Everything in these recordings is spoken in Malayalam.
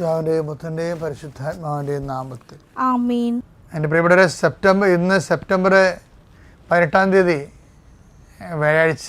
പിതാവിന്റെയും പുത്രന്റെയും പരിശുദ്ധാത്മാവിന്റെയും നാമത്തിൽ. ആമീൻ. എന്റെ പ്രിയപ്പെട്ടവരെ സെപ്റ്റംബർ ഇന്ന് സെപ്റ്റംബർ പതിനെട്ടാം തീയതി വ്യാഴാഴ്ച.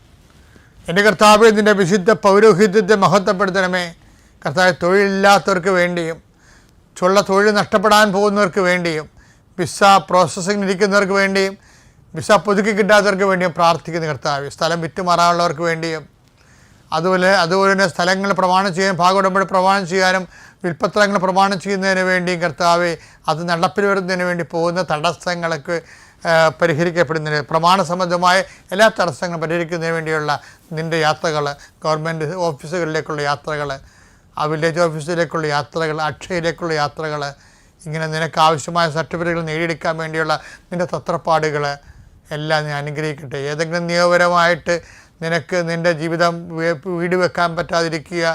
എന്റെ കർത്താവ് ഇതിന്റെ വിശുദ്ധ പൗരോഹിത്യത്തെ മഹത്വപ്പെടുത്തണമേ. കർത്താവ് തൊഴിലില്ലാത്തവർക്ക് വേണ്ടിയും ചുള്ള തൊഴിൽ നഷ്ടപ്പെടാൻ പോകുന്നവർക്ക് വേണ്ടിയും വിസ പ്രോസസ്സിംഗ് ഇരിക്കുന്നവർക്ക് വേണ്ടിയും വിസ പുതുക്കി കിട്ടാത്തവർക്ക് വേണ്ടിയും പ്രാർത്ഥിക്കുന്ന കർത്താവ്. സ്ഥലം വിറ്റുമാറാനുള്ളവർക്ക് വേണ്ടിയും അതുപോലെ അതുപോലെ തന്നെ സ്ഥലങ്ങൾ പ്രമാണം ചെയ്യാൻ ഭാഗോടമ്പടി പ്രമാണം ചെയ്യാനും വിൽപ്പത്രങ്ങൾ പ്രമാണം ചെയ്യുന്നതിന് വേണ്ടിയും കർത്താവ് അത് നടപ്പിൽ വരുന്നതിന് വേണ്ടി പോകുന്ന തടസ്സങ്ങൾക്ക് പരിഹരിക്കപ്പെടുന്നതിന് പ്രമാണ സംബന്ധമായ എല്ലാ തടസ്സങ്ങളും പരിഹരിക്കുന്നതിന് വേണ്ടിയുള്ള നിന്റെ യാത്രകൾ ഗവൺമെന്റ് ഓഫീസുകളിലേക്കുള്ള യാത്രകൾ ആ വില്ലേജ് ഓഫീസിലേക്കുള്ള യാത്രകൾ അക്ഷയയിലേക്കുള്ള യാത്രകൾ ഇങ്ങനെ നിനക്ക് ആവശ്യമായ സർട്ടിഫിക്കറ്റുകൾ നേടിയെടുക്കാൻ വേണ്ടിയുള്ള നിന്റെ തത്രപ്പാടുകൾ എല്ലാം ഞാൻ അനുഗ്രഹിക്കട്ടെ. ഏതെങ്കിലും നിയമപരമായിട്ട് നിനക്ക് നിന്റെ ജീവിതം വീട് വെക്കാൻ പറ്റാതിരിക്കുക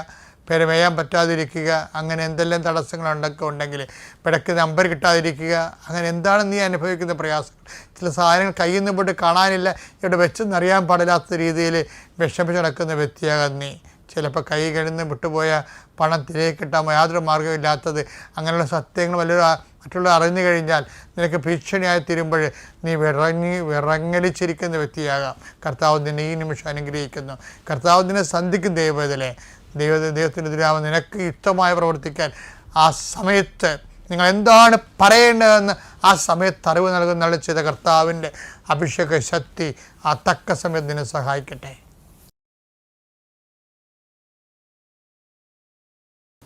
പെരമേയാൻ പറ്റാതിരിക്കുക അങ്ങനെ എന്തെല്ലാം തടസ്സങ്ങളുണ്ടൊക്കെ ഉണ്ടെങ്കിൽ പിടക്ക് നമ്പർ കിട്ടാതിരിക്കുക അങ്ങനെ എന്താണ് നീ അനുഭവിക്കുന്ന പ്രയാസങ്ങൾ? ചില സാധനങ്ങൾ കയ്യിൽ നിന്ന് പോയിട്ട് കാണാനില്ല ഇവിടെ വെച്ചെന്നറിയാൻ പാടില്ലാത്ത രീതിയിൽ വിഷമിച്ച് നടക്കുന്ന വ്യക്തിയാകാൻ നീ. ചിലപ്പോൾ കൈ കഴിഞ്ഞ് വിട്ടുപോയ പണം തിരികെ കിട്ടാൻ യാതൊരു മാർഗമില്ലാത്തത് അങ്ങനെയുള്ള സത്യങ്ങൾ വലിയൊരു മറ്റുള്ളവർ അറിഞ്ഞു കഴിഞ്ഞാൽ നിനക്ക് ഭീഷണിയായി തീരുമ്പോൾ നീ വിറങ്ങി വിറങ്ങലിച്ചിരിക്കുന്ന വ്യക്തിയാകാം. കർത്താവ് നിന്നെ ഈ നിമിഷം അനുഗ്രഹിക്കുന്നു. കർത്താവ് നിന്നെ സന്ധിക്കും ദൈവത്തിലെ ദൈവ ദൈവത്തിനെതിരാവുന്ന നിനക്ക് ഇഷ്ടമായി പ്രവർത്തിക്കാൻ ആ സമയത്ത് നിങ്ങൾ എന്താണ് പറയേണ്ടതെന്ന് ആ സമയത്ത് അറിവ് നൽകുന്ന ചെയ്ത കർത്താവിന്റെ അഭിഷേക ശക്തി ആ തക്ക സമയത്ത് നിന്നെ സഹായിക്കട്ടെ.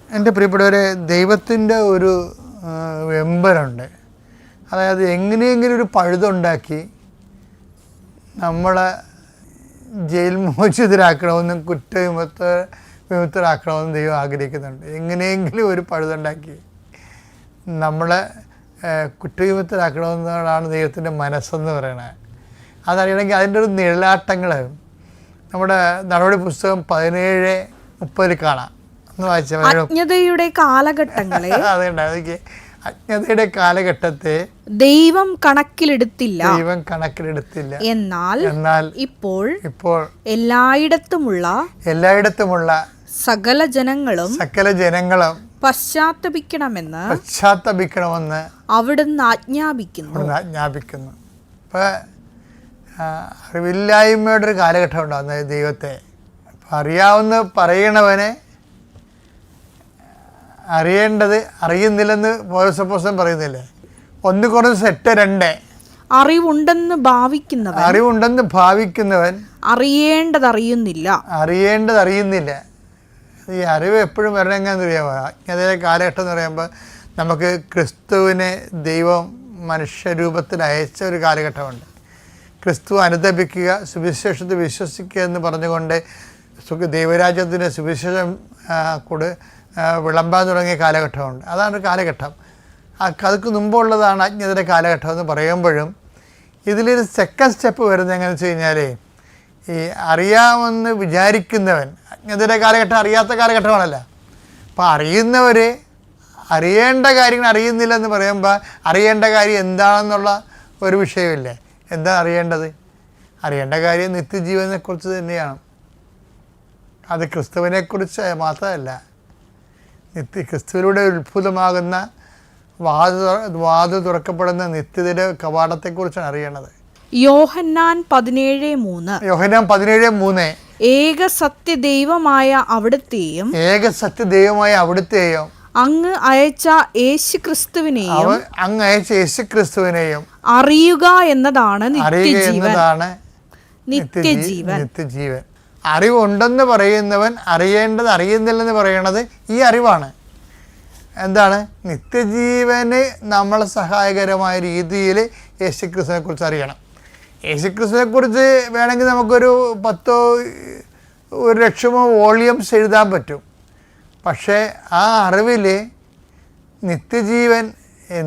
എന്റെ പ്രിയപ്പെട്ടവരെ ദൈവത്തിന്റെ ഒരു വെമ്പലുണ്ട് അതായത് എങ്ങനെയെങ്കിലും ഒരു പഴുതുണ്ടാക്കി നമ്മളെ ജയിൽ മോചിതരാക്കണമെന്നും കുറ്റവിമുക്ത വിമുക്തരാക്കണമെന്നും ദൈവം ആഗ്രഹിക്കുന്നുണ്ട്. എങ്ങനെയെങ്കിലും ഒരു പഴുതുണ്ടാക്കി നമ്മളെ കുറ്റവിമുക്തരാക്കണമെന്നാണ് ദൈവത്തിന്റെ മനസ്സെന്ന് പറയണത് അതറിയണമെങ്കിൽ അതിന്റെ ഒരു നിഴലാട്ടങ്ങൾ നമ്മുടെ നടപടി പുസ്തകം പതിനേഴ് മുപ്പതിൽ കാണാം. എന്ന് വായിച്ചാൽ അജ്ഞതയുടെ കാലഘട്ടങ്ങളെ അതുകൊണ്ട് അതൊക്കെ അജ്ഞതയുടെ കാലഘട്ടത്തെ ദൈവം കണക്കിലെടുത്തില്ല. ദൈവം കണക്കിലെടുത്തില്ല. എന്നാൽ എന്നാൽ ഇപ്പോൾ ഇപ്പോൾ എല്ലായിടത്തുമുള്ള എല്ലായിടത്തുമുള്ള സകല ജനങ്ങളും സകല ജനങ്ങളും പശ്ചാത്തപിക്കണമെന്ന് പശ്ചാത്തപിക്കണമെന്ന് അവിടുന്ന് ആജ്ഞാപിക്കുന്നു. അവിടുന്ന് ആജ്ഞാപിക്കുന്നു. ഇപ്പോൾ അറിവില്ലായ്മയുടെ ഒരു കാലഘട്ടം ഉണ്ടാകുന്നത് ദൈവത്തെ. അപ്പം അറിയാവുന്ന പറയണവനെ അറിയേണ്ടത് അറിയുന്നില്ലെന്ന് പോലീസപ്പോസം പറയുന്നില്ലേ? ഒന്ന് കുറച്ച് സെറ്റ് രണ്ട്. അറിവുണ്ടെന്ന് ഭാവിക്കുന്നവൻ അറിവുണ്ടെന്ന് ഭാവിക്കുന്നവൻ അറിയേണ്ടത് അറിയുന്നില്ല അറിയേണ്ടത് അറിയുന്നില്ല ഈ അറിവ് എപ്പോഴും വരണമെന്ന് അറിയാമോ അജ്ഞതയിലെ കാലഘട്ടം എന്ന് പറയുമ്പോൾ നമുക്ക് ക്രിസ്തുവിനെ ദൈവം മനുഷ്യരൂപത്തിൽ അയച്ച ഒരു കാലഘട്ടമുണ്ട്. ക്രിസ്തു അനുദപിക്കുക സുവിശേഷത്തിൽ വിശ്വസിക്കുക എന്ന് പറഞ്ഞുകൊണ്ട് ദൈവരാജ്യത്തിന്റെ സുവിശേഷം കൂടെ വിളമ്പാൻ തുടങ്ങിയ കാലഘട്ടമുണ്ട്. അതാണ് കാലഘട്ടം. അതുക്ക് മുമ്പുള്ളതാണ് അജ്ഞതയുടെ കാലഘട്ടം എന്ന് പറയുമ്പോഴും ഇതിലൊരു സെക്കൻഡ് സ്റ്റെപ്പ് വരുന്നത് എങ്ങനെയാണെന്ന് വെച്ച് കഴിഞ്ഞാൽ ഈ അറിയാമെന്ന് വിചാരിക്കുന്നവൻ അജ്ഞതയുടെ കാലഘട്ടം അറിയാത്ത കാലഘട്ടമാണല്ലോ. അപ്പോൾ അറിയുന്നവർ അറിയേണ്ട കാര്യങ്ങൾ അറിയുന്നില്ല എന്ന് പറയുമ്പോൾ അറിയേണ്ട കാര്യം എന്താണെന്നുള്ള ഒരു വിഷയമില്ലേ? എന്താ അറിയേണ്ടത്? അറിയേണ്ട കാര്യം നിത്യജീവനെക്കുറിച്ച് തന്നെയാണ്. അത് ക്രിസ്തുവിനെക്കുറിച്ച് മാത്രമല്ല നിത്യ ക്രിസ്തുവിലൂടെ ഉത്ഭുതമാകുന്ന വാതു വാതു തുറക്കപ്പെടുന്ന നിത്യതയുടെ കവാടത്തെക്കുറിച്ചാണ് അറിയണത് യോഹന്നാൻ പതിനേഴ് മൂന്ന്. യോഹന്നാൻ പതിനേഴ് മൂന്ന്. ഏക സത്യ ദൈവമായ അവിടുത്തെയും ഏക സത്യ ദൈവമായ അവിടുത്തെയും അങ്ങ് അയച്ച യേശു ക്രിസ്തുവിനെയും അങ്ങ് അയച്ച യേശു ക്രിസ്തുവിനെയും അറിയുക എന്നതാണ് നിത്യജീവൻ. എന്നതാണ് നിത്യജീവൻ. നിത്യജീവൻ. അറിവുണ്ടെന്ന് പറയുന്നവൻ അറിയേണ്ടത് അറിയുന്നില്ലെന്ന് പറയുന്നത് ഈ അറിവാണ്. എന്താണ്? നിത്യജീവന് നമ്മളെ സഹായകരമായ രീതിയിൽ യേശുക്രിസ്തുവിനെ കുറിച്ച് അറിയണം. യേശുക്രിസ്തുവിനെ കുറിച്ച് വേണമെങ്കിൽ നമുക്കൊരു പത്തോ ഒരു ലക്ഷമോ വോളിയംസ് എഴുതാൻ പറ്റും. പക്ഷേ ആ അറിവിൽ നിത്യജീവൻ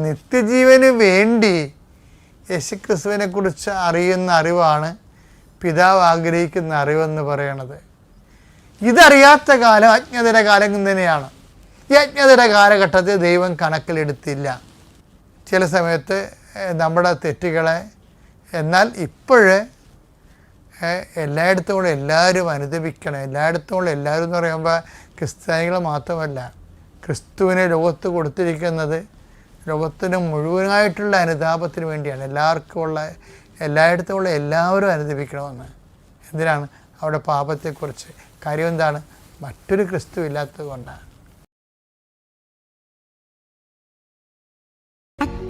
നിത്യജീവന് വേണ്ടി യേശുക്രിസ്തുവിനെ കുറിച്ച് അറിയുന്ന അറിവാണ് പിതാവ് ആഗ്രഹിക്കുന്ന അറിവെന്ന് പറയണത്. ഇതറിയാത്ത കാലം അജ്ഞതയുടെ കാലം തന്നെയാണ്. ഈ അജ്ഞതയുടെ കാലഘട്ടത്തിൽ ദൈവം കണക്കിലെടുത്തില്ല. ചില സമയത്ത് നമ്മുടെ തെറ്റുകളെ എന്നാൽ ഇപ്പോഴേ എല്ലായിടത്തും കൂടെ എല്ലാവരും അനുദപിക്കണം. എല്ലായിടത്തും കൂടെ എല്ലാവരും എന്ന് പറയുമ്പോൾ ക്രിസ്ത്യാനികൾ മാത്രമല്ല ക്രിസ്തുവിനെ ലോകത്ത് കൊടുത്തിരിക്കുന്നത് ലോകത്തിന് മുഴുവനായിട്ടുള്ള അനുതാപത്തിന് വേണ്ടിയാണ്. എല്ലാവർക്കും ഉള്ള എല്ലായിടത്തും ഉള്ള എല്ലാവരും അനുദപിക്കണമെന്ന്. എന്തിനാണ്? അവിടെ പാപത്തെക്കുറിച്ച്. കാര്യം എന്താണ്? മറ്റൊരു ക്രിസ്തു ഇല്ലാത്തത് കൊണ്ടാണ്.